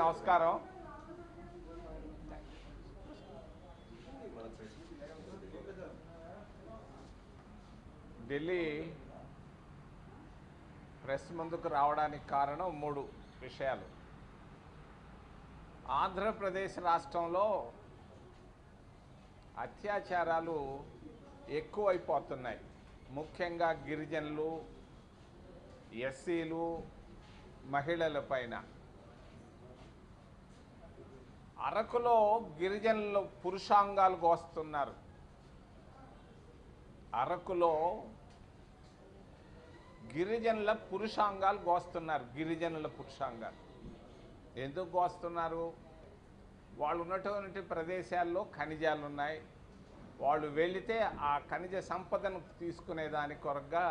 నమస్కారం. ఢిల్లీ ప్రెస్ ముందుకు రావడానికి కారణం మూడు విషయాలు. ఆంధ్రప్రదేశ్ రాష్ట్రంలో అత్యాచారాలు ఎక్కువైపోతున్నాయి. ముఖ్యంగా గిరిజనులు ఎస్సీలు మహిళల పైన. అరకులో గిరిజనులు పురుషాంగాలు కోస్తున్నారు అరకులో గిరిజనుల పురుషాంగాలు కోస్తున్నారు గిరిజనుల పురుషాంగాలు. ఎందుకు కోస్తున్నారు వాళ్ళు ఉన్నటువంటి ప్రదేశాల్లో ఖనిజాలు ఉన్నాయి. వాళ్ళు వెళితే ఆ ఖనిజ సంపదను తీసుకునే దాని కొరగా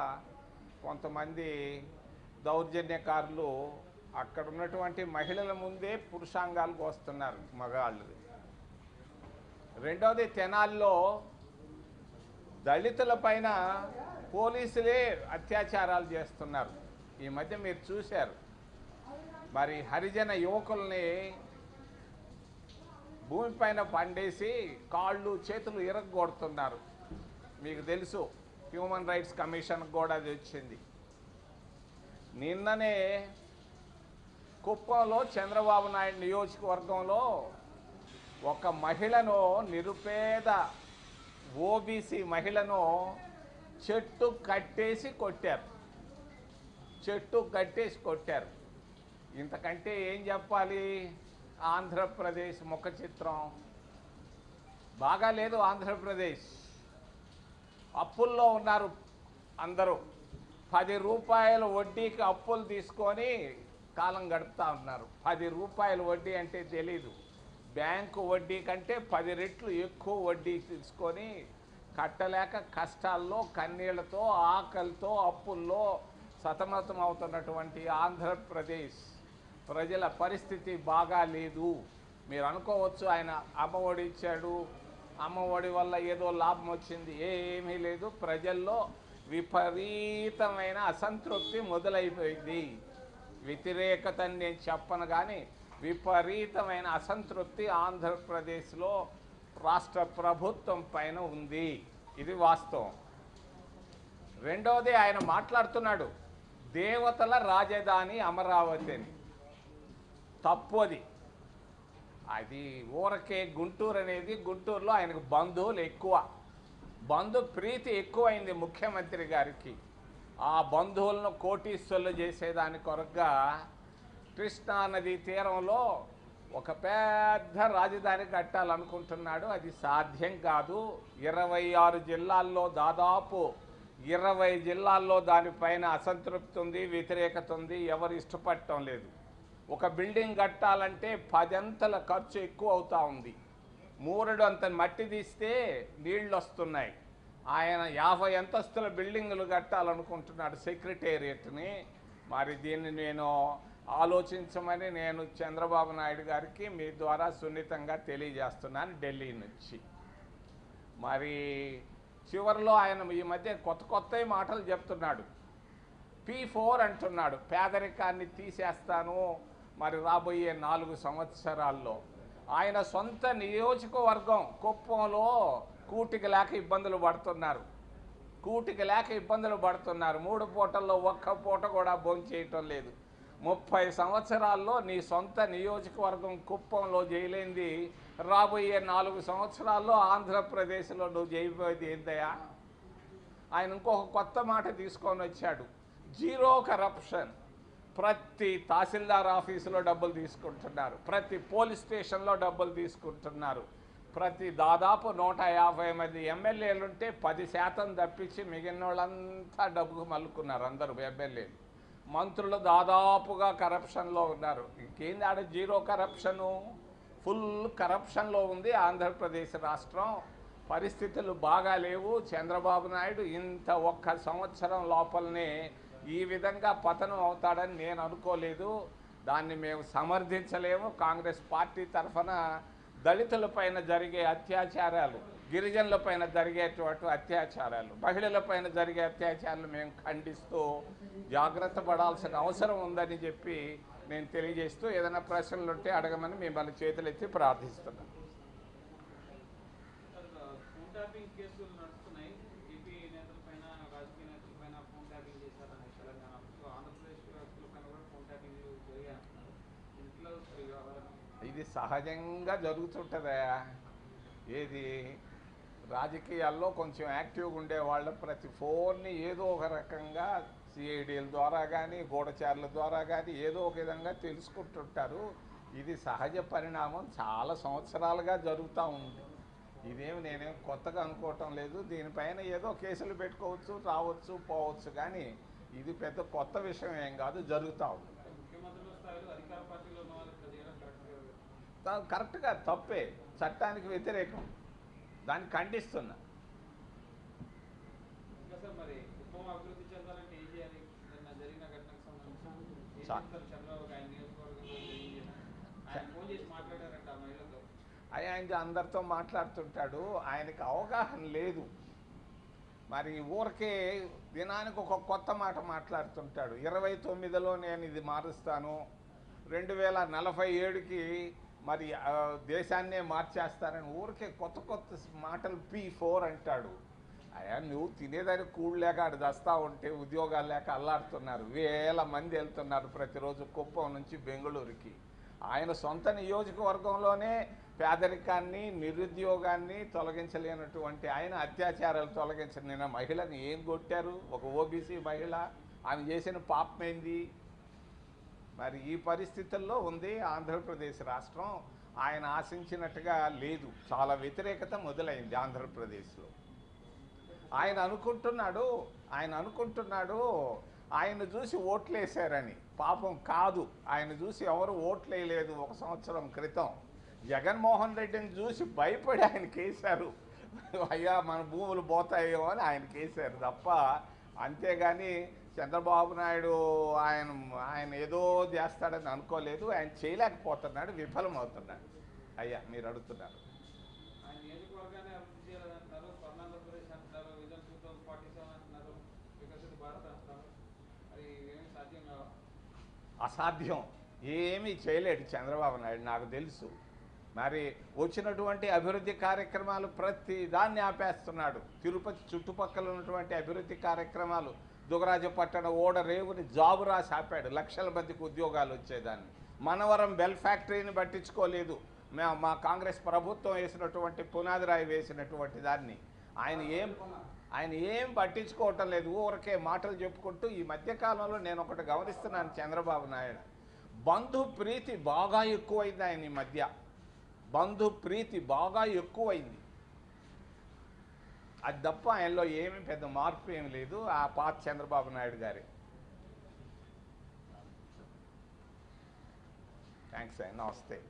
కొంతమంది దౌర్జన్యకారులు అక్కడ ఉన్నటువంటి మహిళల ముందే పురుషాంగాలకు వస్తున్నారు మగాళ్ళు. రెండవది తెనాల్లో దళితుల పైన పోలీసులే అత్యాచారాలు చేస్తున్నారు. ఈ మధ్య మీరు చూశారు. మరి హరిజన యువకుల్ని భూమిపైన పండేసి కాళ్ళు చేతులు ఇరగొడుతున్నారు మీకు తెలుసు హ్యూమన్ రైట్స్ కమిషన్ కూడా అది వచ్చింది నిన్ననే కుప్పంలో చంద్రబాబు నాయుడు నియోజకవర్గంలో ఒక మహిళను నిరుపేద ఓబీసీ మహిళను చెట్టు కట్టేసి కొట్టారు. చెట్టు కట్టేసి కొట్టారు. ఇంతకంటే ఏం చెప్పాలి? ఆంధ్రప్రదేశ్ ముఖ చిత్రం. బాగా లేదు ఆంధ్రప్రదేశ్. అప్పుల్లో ఉన్నారు అందరూ. పది రూపాయల వడ్డీకి అప్పులు తీసుకొని కాలం గడుపుతా ఉన్నారు. పది రూపాయల వడ్డీ అంటే తెలీదు. బ్యాంకు వడ్డీ కంటే పది రెట్లు ఎక్కువ వడ్డీ తీసుకొని కట్టలేక కష్టాల్లో కన్నీళ్ళతో ఆకలితో అప్పుల్లో సతమతం అవుతున్నటువంటి ఆంధ్రప్రదేశ్ ప్రజల పరిస్థితి బాగా లేదు. మీరు అనుకోవచ్చు ఆయన అమ్మఒడి ఇచ్చాడు. అమ్మఒడి వల్ల ఏదో లాభం వచ్చింది. ఏమీ లేదు. ప్రజల్లో విపరీతమైన అసంతృప్తి మొదలైపోయింది. వ్యతిరేకతని నేను చెప్పను కానీ విపరీతమైన అసంతృప్తి ఆంధ్రప్రదేశ్లో రాష్ట్ర ప్రభుత్వం పైన ఉంది. ఇది వాస్తవం. రెండవది ఆయన మాట్లాడుతున్నాడు దేవతల రాజధాని అమరావతి అని. తప్పు అది అది ఊరకే గుంటూరు అనేది గుంటూరులో ఆయనకు బంధువులు ఎక్కువ. బంధు ప్రీతి ఎక్కువైంది ముఖ్యమంత్రి గారికి. ఆ బంధువులను కోటీశ్వర్లు చేసేదాని కొరగా కృష్ణా నది తీరంలో ఒక పెద్ద రాజధాని కట్టాలనుకుంటున్నాడు. అది సాధ్యం కాదు. ఇరవై ఆరు జిల్లాల్లో దాదాపు ఇరవై జిల్లాల్లో దానిపైన అసంతృప్తి ఉంది వ్యతిరేకత ఉంది ఎవరు ఇష్టపడటం లేదు. ఒక బిల్డింగ్ కట్టాలంటే పదంతల ఖర్చు ఎక్కువ అవుతా ఉంది. మూరడు అంత మట్టి తీస్తే నీళ్ళు వస్తున్నాయి. ఆయన యాభై అంతస్తుల బిల్డింగులు కట్టాలనుకుంటున్నాడు సెక్రటేరియట్ని. మరి దీన్ని నేను ఆలోచించమని నేను చంద్రబాబు నాయుడు గారికి మీ ద్వారా సున్నితంగా తెలియజేస్తున్నాను ఢిల్లీ నుంచి. మరి చివరిలో ఆయన ఈ మధ్య కొత్త కొత్త మాటలు చెప్తున్నాడు. పీ ఫోర్ అంటున్నాడు పేదరికాన్ని తీసేస్తాను మరి రాబోయే నాలుగు సంవత్సరాల్లో. ఆయన సొంత నియోజకవర్గం కుప్పంలో కూటికి లేక ఇబ్బందులు పడుతున్నారు. కూటికి లేక ఇబ్బందులు పడుతున్నారు. మూడు పూటల్లో ఒక్క పూట కూడా భోంచేయటం లేదు. ముప్పై సంవత్సరాల్లో నీ సొంత నియోజకవర్గం కుప్పంలో చేయలేంది రాబోయే నాలుగు సంవత్సరాల్లో ఆంధ్రప్రదేశ్లో నువ్వు చేయబోయేది ఏందయ్యా? ఆయన ఇంకొక కొత్త మాట తీసుకొని వచ్చాడు. Zero corruption. ప్రతి తహసీల్దార్ ఆఫీసులో డబ్బులు తీసుకుంటున్నారు. ప్రతి పోలీస్ స్టేషన్లో డబ్బులు తీసుకుంటున్నారు. ప్రతి దాదాపు నూట యాభై మంది ఎమ్మెల్యేలు ఉంటే పది శాతం తప్పించి మిగిలిన వాళ్ళంతా డబ్బుకు మల్లుకున్నారు అందరూ ఎమ్మెల్యేలు. మంత్రులు దాదాపుగా కరప్షన్లో ఉన్నారు. ఇంకేంది ఆడ జీరో కరప్షను? ఫుల్ కరప్షన్లో ఉంది ఆంధ్రప్రదేశ్ రాష్ట్రం. పరిస్థితులు బాగా లేవు. చంద్రబాబు నాయుడు ఇంత ఒక్క సంవత్సరం లోపలనే ఈ విధంగా పతనం అవుతాడని నేను అనుకోలేదు. దాన్ని మేము సమర్థించలేము. కాంగ్రెస్ పార్టీ తరఫున దళితులపైన జరిగే అత్యాచారాలు గిరిజనులపైన జరిగేటువంటి అత్యాచారాలు మహిళలపైన జరిగే అత్యాచారాలు మేము ఖండిస్తూ జాగ్రత్త పడాల్సిన అవసరం ఉందని చెప్పి నేను తెలియజేస్తూ ఏదైనా ప్రశ్నలు ఉంటే అడగమని మిమ్మల్ని చేతులెత్తి ప్రార్థిస్తున్నాను. ఇది సహజంగా జరుగుతుంటుందా. ఏది? రాజకీయాల్లో కొంచెం యాక్టివ్గా ఉండేవాళ్ళు ప్రతి ఫోన్ని ఏదో ఒక రకంగా సిఐడిల ద్వారా కానీ గూఢచారుల ద్వారా కానీ ఏదో ఒక విధంగా తెలుసుకుంటుంటారు. ఇది సహజ పరిణామం చాలా సంవత్సరాలుగా జరుగుతూ ఉంది. ఇదేమి నేనేం కొత్తగా అనుకోవటం లేదు. దీనిపైన ఏదో కేసులు పెట్టుకోవచ్చు రావచ్చు పోవచ్చు కానీ ఇది పెద్ద కొత్త విషయం ఏం కాదు జరుగుతూ ఉంది. కరెక్ట్గా తప్పే చట్టానికి వ్యతిరేకం. దాన్ని ఖండిస్తున్నా. ఆయన అందరితో మాట్లాడుతుంటాడు. ఆయనకి అవగాహన లేదు. మరి ఊరికే దినానికి ఒక కొత్త మాట మాట్లాడుతుంటాడు. ఇరవై తొమ్మిదిలో నేను ఇది మారుస్తాను. రెండు వేల నలభై ఏడుకి మరి దేశాన్నే మార్చేస్తారని ఊరికే కొత్త కొత్త మాటలు పీ ఫోర్ అంటాడు. అయ్యా నువ్వు తినేదానికి కూడు లేక ఆడు దస్తా ఉంటే ఉద్యోగాలు లేక అల్లాడుతున్నారు. వేల మంది వెళ్తున్నారు ప్రతిరోజు కుప్పం నుంచి బెంగళూరుకి. ఆయన సొంత నియోజకవర్గంలోనే పేదరికాన్ని నిరుద్యోగాన్ని తొలగించలేనటువంటి ఆయన అత్యాచారాలు తొలగించిన మహిళను మహిళని ఏం కొట్టారు? ఒక ఓబీసీ మహిళ ఆమె చేసిన పాపమైంది? మరి ఈ పరిస్థితుల్లో ఉంది ఆంధ్రప్రదేశ్ రాష్ట్రం. ఆయన ఆశించినట్టుగా లేదు. చాలా వ్యతిరేకత మొదలైంది ఆంధ్రప్రదేశ్లో. ఆయన అనుకుంటున్నాడు ఆయన అనుకుంటున్నాడు ఆయన చూసి ఓట్లేశారని. పాపం కాదు. ఆయన చూసి ఎవరు ఓట్లేయలేదు ఒక సంవత్సరం క్రితం. జగన్మోహన్ రెడ్డిని చూసి భయపడి ఆయన కేశారు. అయ్యా మన భూములు పోతాయేమో అని ఆయన కేశారు తప్ప అంతేగాని చంద్రబాబు నాయుడు ఆయన ఆయన ఏదో చేస్తాడని అనుకోలేదు. ఆయన చేయలేకపోతున్నాడు విఫలమవుతున్నాడు. అయ్యా మీరు అడుగుతున్నారు. అసాధ్యం. ఏమీ చేయలేడు చంద్రబాబు నాయుడు నాకు తెలుసు. మరి వచ్చినటువంటి అభివృద్ధి కార్యక్రమాలు ప్రతి దాన్ని ఆపేస్తున్నాడు. తిరుపతి చుట్టుపక్కల ఉన్నటువంటి అభివృద్ధి కార్యక్రమాలు. దుగరాజపట్టణ ఓడ రేవుని జాబు రాసి ఆపాడు. లక్షల మందికి ఉద్యోగాలు వచ్చేదాన్ని. మనవరం బెల్ ఫ్యాక్టరీని పట్టించుకోలేదు. మేము మా కాంగ్రెస్ ప్రభుత్వం వేసినటువంటి పునాది రాయి వేసినటువంటి దాన్ని. ఆయన ఏం ఆయన ఏం పట్టించుకోవటం లేదు. ఊరికే మాటలు చెప్పుకుంటూ ఈ మధ్యకాలంలో నేను ఒకటి గమనిస్తున్నాను చంద్రబాబు నాయుడు. బంధు ప్రీతి బాగా ఎక్కువైంది ఆయన ఈ మధ్య. బంధు ప్రీతి బాగా ఎక్కువైంది. అది తప్ప ఆయనలో ఏమి పెద్ద మార్పు ఏమి లేదు. ఆ పాత చంద్రబాబు నాయుడు గారి. థ్యాంక్స్ ఆయన నమస్తే.